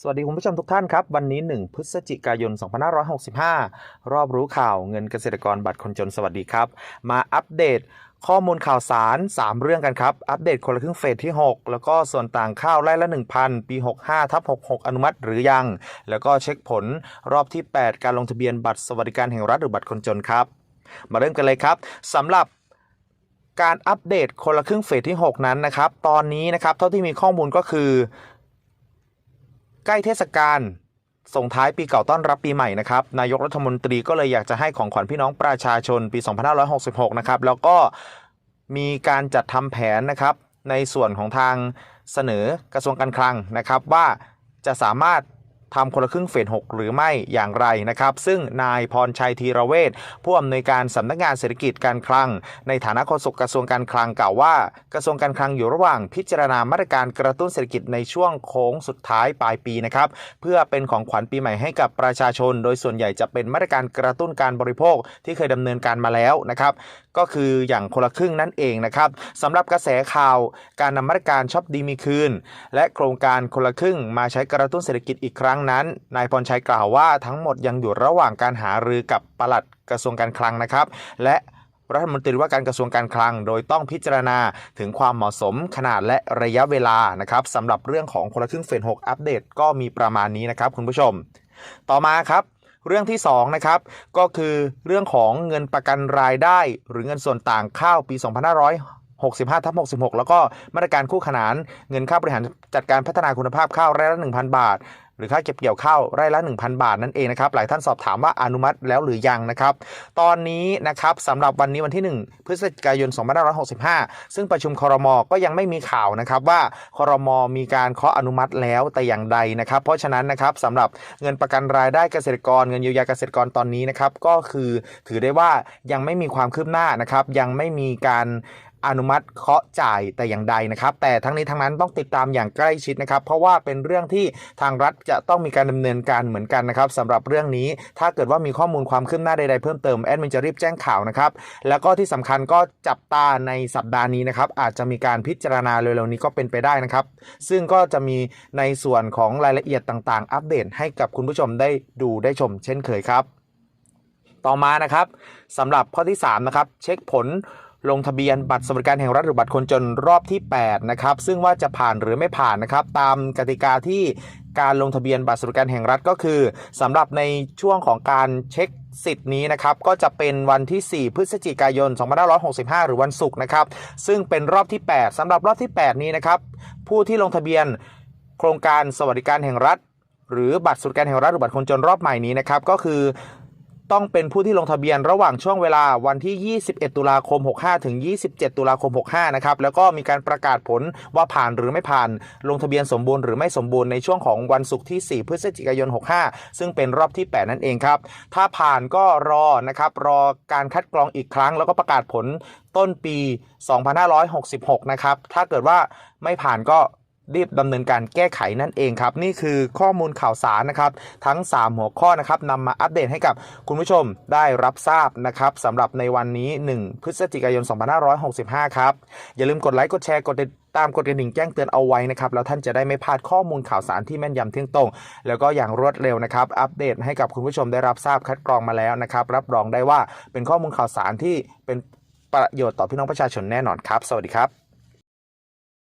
สวัสดีคุณผู้ชมทุกท่านครับ วันนี้ 1 พฤศจิกายน 2565 รอบรู้ข่าวเงินเกษตรกรบัตรคนจนสวัสดีครับ มาอัปเดตข้อมูลข่าวสาร 3 เรื่องกันครับ อัปเดตคนละครึ่งเฟสที่ 6 แล้วก็ส่วนต่างข้าวไร่ละ 1,000 ปี 65ทับ66 อนุมัติหรือยัง แล้วก็เช็คผลรอบที่ 8 การลงทะเบียนบัตรสวัสดิการแห่งรัฐหรือบัตรคนจนครับ มาเริ่มกันเลยครับสำหรับการอัปเดตคนละครึ่งเฟสที่ 6 นั้นนะครับ ตอนนี้นะครับเท่าที่มีข้อมูลก็คือ ใกล้เทศกาลส่งท้ายปีเก่าต้อนรับปีใหม่นะครับ นายกรัฐมนตรีก็เลยอยากจะให้ของขวัญพี่น้องประชาชนปี 2566 นะครับ แล้วก็มีการจัดทำแผนนะครับ ในส่วนของทางเสนอกระทรวงการคลังนะครับ ว่าจะสามารถ ทำคนละครึ่งเฟส6หรือไม่อย่างไรนะครับ ซึ่งนายพรชัยธีรเวชผู้อำนวยการสำนักงานเศรษฐกิจการคลัง ในฐานะโฆษกกระทรวงการคลังกล่าวว่า กระทรวงการคลังอยู่ระหว่างพิจารณามาตรการกระตุ้นเศรษฐกิจในช่วงโค้งสุดท้ายปลายปีนะครับเพื่อเป็นของขวัญปีใหม่ให้กับประชาชน โดยส่วนใหญ่จะเป็นมาตรการกระตุ้นการบริโภคที่เคยดำเนินการมาแล้วนะครับก็คืออย่างคนละครึ่งนั่นเองนะครับสำหรับกระแสข่าวการนำมาตรการช็อปดีมีคืน และโครงการคนละครึ่งมาใช้กระตุ้นเศรษฐกิจอีกครั้งนั้นนายพรชัยกล่าวว่าทั้งหมดยังอยู่ระหว่างการหารือกับปลัดกระทรวงการคลังนะครับ และรัฐมนตรีว่าการกระทรวงการคลัง โดยต้องพิจารณาถึงความเหมาะสมขนาดและระยะเวลานะครับสำหรับเรื่องของคนละครึ่งเฟส6อัปเดตก็มีประมาณนี้นะครับคุณผู้ชม ต่อมาครับเรื่องที่2นะครับก็คือเรื่องของเงินประกันรายได้ หรือเงินส่วนต่างข้าวปี 2565ทับ66 แล้วก็มาตรการคู่ขนานเงินค่าบริหารจัดการพัฒนาคุณภาพข้าวไร่ละ 1,000 บาท หรือค่าเก็บเกี่ยวข้าวไร่ละ 1,000 บาทนั่นเองนะครับหลายท่านสอบถามว่าอนุมัติแล้วหรือยังนะครับ ตอนนี้นะครับสำหรับวันนี้วันที่ 1 พฤศจิกายน 2565 ซึ่งประชุมครมก็ยังไม่มีข่าวนะครับว่าครมมีการเคาะอนุมัติแล้วแต่อย่างใดนะครับ เพราะฉะนั้นนะครับสำหรับเงินประกันรายได้เกษตรกร เงินเยียวยาเกษตรกรตอนนี้นะครับก็คือถือได้ว่ายังไม่มีความคืบหน้านะครับยังไม่มีการ อนุมัติเคาะจ่ายแต่อย่างใดนะครับ แต่ทั้งนี้ทั้งนั้นต้องติดตามอย่างใกล้ชิดนะครับ เพราะว่าเป็นเรื่องที่ทางรัฐจะต้องมีการดำเนินการเหมือนกันนะครับสำหรับเรื่องนี้ถ้าเกิดว่ามีข้อมูลความคืบหน้าใดๆเพิ่มเติมแอดมินจะรีบแจ้งข่าวนะครับแล้วก็ที่สำคัญก็จับตาในสัปดาห์นี้นะครับอาจจะมีการพิจารณาเร็วๆนี้ก็เป็นไปได้นะครับ ซึ่งก็จะมีในส่วนของรายละเอียดต่างๆ อัปเดตให้กับคุณผู้ชมได้ดูได้ชม เช่นเคยครับ ต่อมานะครับสำหรับข้อที่3นะครับเช็คผล ลงทะเบียนบัตรสวัสดิการแห่งรัฐหรือบัตรคนจนรอบที่8นะครับซึ่งว่าจะผ่านหรือไม่ผ่านนะครับตามกติกาที่การลงทะเบียนบัตรสวัสดิการแห่งรัฐก็คือสำหรับในช่วงของการเช็คสิทธิ์นี้นะครับก็จะเป็นวันที่ 4 พฤศจิกายน 2565 หรือวันศุกร์นะครับซึ่งเป็นรอบที่ 8สำหรับรอบที่ 8 นี้นะครับผู้ที่ลงทะเบียนโครงการสวัสดิการแห่งรัฐ หรือบัตรสวัสดิการแห่งรัฐหรือบัตรคนจนรอบใหม่นี้นะครับก็คือ ต้องเป็นผู้ที่ลงทะเบียนระหว่างช่วงเวลาวันที่ 21 ตุลาคม 65 ถึง 27 ตุลาคม 65 นะครับ แล้วก็มีการประกาศผลว่าผ่านหรือไม่ผ่าน ลงทะเบียนสมบูรณ์หรือไม่สมบูรณ์ในช่วงของวันศุกร์ที่ 4 พฤศจิกายน 65 ซึ่งเป็นรอบที่ 8 นั่นเองครับ ถ้าผ่านก็รอนะครับ รอการคัดกรองอีกครั้ง แล้วก็ประกาศผลต้นปี 2566 นะครับ ถ้าเกิดว่าไม่ผ่านก็ รีบดำเนินการแก้ไขนั่นเองครับ นี่คือข้อมูลข่าวสารนะครับ ทั้ง 3 หัวข้อนะครับนำมาอัปเดตให้กับคุณผู้ชมได้รับทราบนะครับสำหรับในวันนี้ 1 พฤศจิกายน 2565 ครับ อย่าลืมกดไลค์กดแชร์กดติดตามกดกระดิ่งแจ้งเตือนเอาไว้นะครับ แล้วท่านจะได้ไม่พลาดข้อมูลข่าวสารที่แม่นยำเที่ยงตรง แล้วก็อย่างรวดเร็วนะครับ อัปเดตให้กับคุณผู้ชมได้รับทราบคัดกรองมาแล้วนะครับรับรองได้ว่าเป็นข้อมูลข่าวสารที่เป็นประโยชน์ต่อพี่น้องประชาชนแน่นอนครับ สวัสดีครับ